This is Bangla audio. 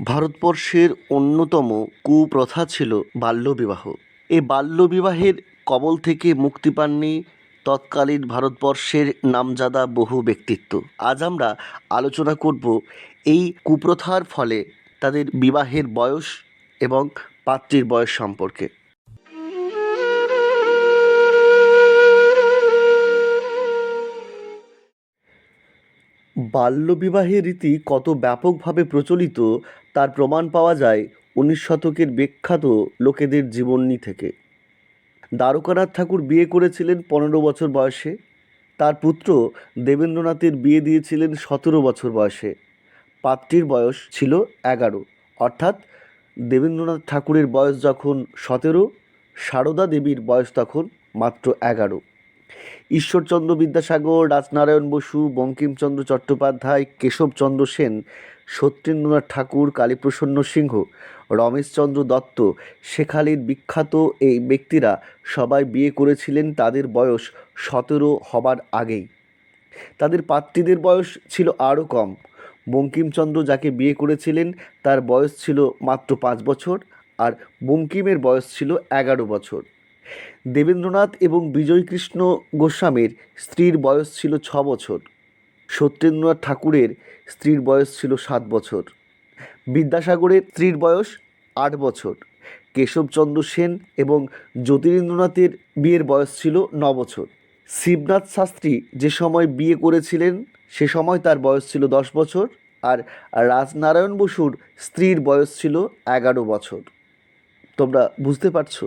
ভারতবর্ষের অন্যতম কুপ্রথা ছিল বাল্যবিবাহ। এ বাল্যবিবাহের কবল থেকে মুক্তি পাননি তৎকালীন ভারতবর্ষের নামজাদা বহু ব্যক্তিত্ব। আজ আমরা আলোচনা করব এই কুপ্রথার ফলে তাদের বিবাহের বয়স এবং পাত্রীর বয়স সম্পর্কে। বাল্যবিবাহের রীতি কত ব্যাপকভাবে প্রচলিত, তার প্রমাণ পাওয়া যায় উনিশ শতকের বিখ্যাত লোকেদের জীবনী থেকে। দ্বারকানাথ ঠাকুর বিয়ে করেছিলেন পনেরো বছর বয়সে। তার পুত্র দেবেন্দ্রনাথের বিয়ে দিয়েছিলেন সতেরো বছর বয়সে। পাত্রীর বয়স ছিল এগারো। অর্থাৎ দেবেন্দ্রনাথ ঠাকুরের বয়স যখন সতেরো, সারদা দেবীর বয়স তখন মাত্র এগারো। ঈশ্বরচন্দ্র বিদ্যাসাগর, রাজনারায়ণ বসু, বঙ্কিমচন্দ্র চট্টোপাধ্যায় কেশবচন্দ্র সেন, সত্যেন্দ্রনাথ ঠাকুর, কালীপ্রসন্ন সিংহ, রমেশচন্দ্র দত্ত শেখালির বিখ্যাত এই ব্যক্তিরা সবাই বিয়ে করেছিলেন তাদের বয়স সতেরো হবার আগেই। তাদের পাত্রীদের বয়স ছিল আরও কম। বঙ্কিমচন্দ্র যাকে বিয়ে করেছিলেন তার বয়স ছিল মাত্র পাঁচ বছর আর বঙ্কিমের বয়স ছিল এগারো বছর। দেবেন্দ্রনাথ এবং বিজয়কৃষ্ণ গোস্বামীর স্ত্রীর বয়স ছিল ছ বছর। সত্যেন্দ্রনাথ ঠাকুরের স্ত্রীর বয়স ছিল সাত বছর। বিদ্যাসাগরের স্ত্রীর বয়স আট বছর। কেশবচন্দ্র সেন এবং জ্যোতিরেন্দ্রনাথের বিয়ের বয়স ছিল ন বছর। শিবনাথ শাস্ত্রী যে সময় বিয়ে করেছিলেন, সে সময় তার বয়স ছিল দশ বছর আর রাজনারায়ণ বসুর স্ত্রীর বয়স ছিল এগারো বছর। তোমরা বুঝতে পারছ?